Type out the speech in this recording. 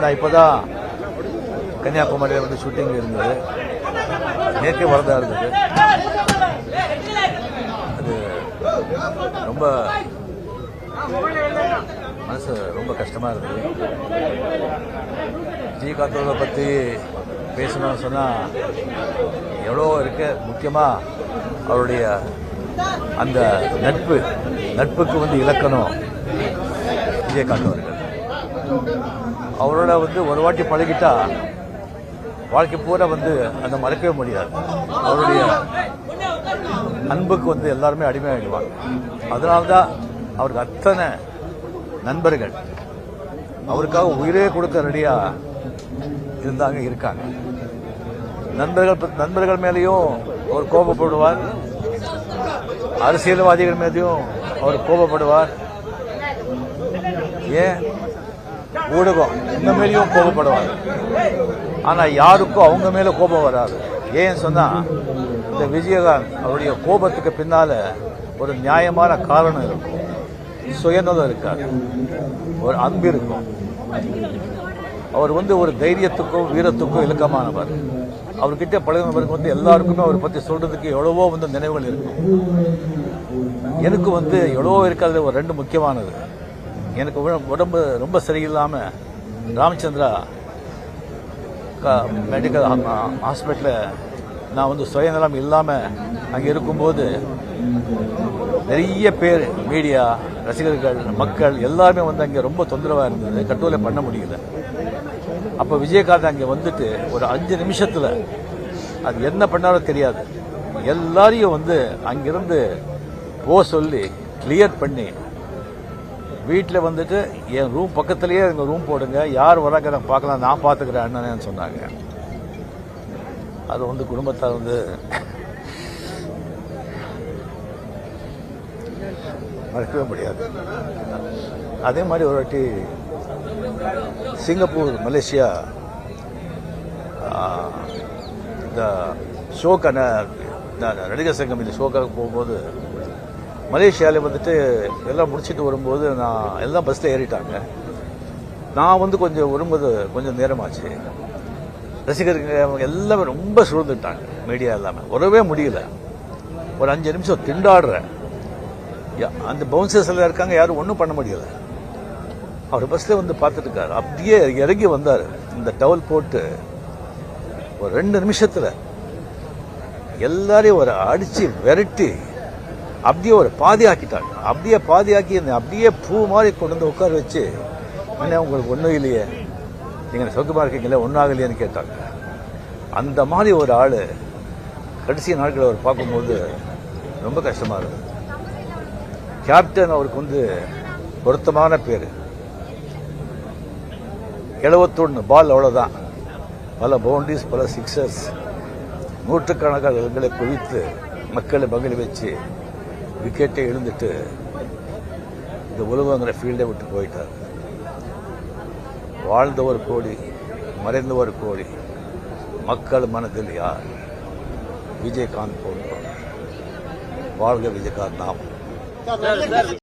நான் இப்போ தான் கன்னியாகுமரியில் வந்து ஷூட்டிங் இருந்தது. நேற்று வரதாக இருந்தது. அது ரொம்ப மனசு ரொம்ப கஷ்டமாக இருந்தது. ஜி அவர்களை பற்றி பேசணும்னு சொன்னால் எவ்வளோ இருக்கு. முக்கியமாக அவருடைய அந்த நட்பு நட்புக்கு வந்து இலக்கணம் விஜயகாந்த் அவர்கள். அவரோட வந்து ஒரு வாட்டி பழகிட்டா வாழ்க்கை பூரா வந்து அதை மறக்கவே முடியாது. அவருடைய அன்புக்கு வந்து எல்லாருமே அடிமையாகிடுவாங்க அதனால்தான் அவருக்கு அத்தனை நண்பர்கள் அவருக்காக உயிரே கொடுக்க ரெடியா இருந்தாங்க இருக்காங்க. நண்பர்கள் நண்பர்கள் மேலேயும் அவர் கோபப்படுவார். அரசியல்வாதிகள் மேலேயும் அவர் கோபப்படுவார். ஏன்? ஊடகம் இந்த மேலேயும் கோபப்படுவார் ஆனால் யாருக்கும் அவங்க மேலே கோபம் வராது. ஏன் சொன்னால் இந்த விஜயகாந்த் அவருடைய கோபத்துக்கு பின்னால் ஒரு நியாயமான காரணம் இருக்கும். சுயநலம் இருக்காது ஒரு அன்பு இருக்கும். அவர் வந்து ஒரு தைரியத்துக்கும் வீரத்துக்கும் இலக்கமானவர். அவர்கிட்ட பழகினவருக்கு வந்து எல்லாருக்குமே அவரை பற்றி சொல்கிறதுக்கு எவ்வளவோ வந்து நினைவுகள் இருக்கும் எனக்கு வந்து எவ்வளவோ இருக்கிறது ஒரு ரெண்டு முக்கியமானது. எனக்கு உடம்பு ரொம்ப சரியில்லாமல் ராமச்சந்திரா மெடிக்கல் ஹாஸ்பிட்டலில் நான் வந்து சுயநலம் இல்லாமல் அங்கே இருக்கும்போது நிறைய பேர் மீடியா ரசிகர்கள் மக்கள் எல்லாருமே வந்து அங்கே ரொம்ப தொந்தரவாக இருந்தது. கண்ட்ரோலே பண்ண முடியல. அப்போ விஜயகாந்த் அங்கே வந்துட்டு ஒரு அஞ்சு நிமிஷத்தில் அது என்ன பண்ணாரோ தெரியாது. எல்லாரையும் வந்து அங்கிருந்து போ சொல்லி கிளியர் பண்ணி வீட்டில் வந்துட்டு என் ரூம் பக்கத்துலேயே எங்கள் ரூம் போடுங்க. யார் வராங்க நான் பார்க்கலாம். நான் பார்த்துக்கிறேன் அண்ணனேன்னு சொன்னாங்க. அது வந்து குடும்பத்தார் வந்து மறக்கவே முடியாது. அதே மாதிரி ஒரு வாட்டி சிங்கப்பூர் மலேசியா இந்த ஷோக்கான நடிகர் சங்கம் இந்த ஷோக்காக போகும்போது மலேசியாவில் வந்துட்டு எல்லாம் முடிச்சிட்டு வரும்போது நான் எல்லாம் பஸ்ஸில் ஏறிட்டாங்க. நான் வந்து கொஞ்சம் வரும்போது கொஞ்சம் நேரமாச்சு. ரசிகர்கள் அவங்க எல்லாமே ரொம்ப சூழ்ந்துட்டாங்க மீடியா எல்லாமே. வரவே முடியல. ஒரு அஞ்சு நிமிஷம் திண்டாடுறேன். யா- அந்த பவுன்சர்ஸ் எல்லாம் இருக்காங்க யாரும் ஒன்றும் பண்ண முடியல. அவர் பஸ்ஸில் வந்து பார்த்துட்டுருக்காரு. அப்படியே இறங்கி வந்தார். இந்த டவல் போட்டு ஒரு ரெண்டு நிமிஷத்தில் எல்லாரையும் ஒரு அடித்து விரட்டி அப்படியே ஒரு பாதி ஆக்கிட்டாங்க அப்படியே பாதி ஆக்கி அப்படியே பூ மாதிரி கொண்டு வந்து உட்கார வச்சு என்ன உங்களுக்கு ஒன்றும் இல்லையே. நீங்கள் சொக்கமாக இருக்கீங்களே? ஒன்றாகலையேன்னு கேட்டாங்க. அந்த மாதிரி ஒரு ஆள் கடைசி நாட்களை அவர் பார்க்கும்போது ரொம்ப கஷ்டமாக இருந்தது. கேப்டன் அவருக்கு வந்து பொருத்தமான பேர். எழுபத்தொன்று பால் அவ்வளோதான் பல பவுண்டரிஸ் பல சிக்ஸர்ஸ் நூற்றுக்கணக்கான ரன்களை குவித்து மக்களை பகிழ் வச்சு விக்கெட்டை எழுந்துட்டு இந்த உலகங்கிற ஃபீல்டை விட்டு போயிட்டார். வாழ்ந்தவர் கோடி ஒரு கோடி மக்கள் மனதில் யார்? விஜயகாந்த் போன்றோம் வாழ்க விஜயகாந்த் நாமம்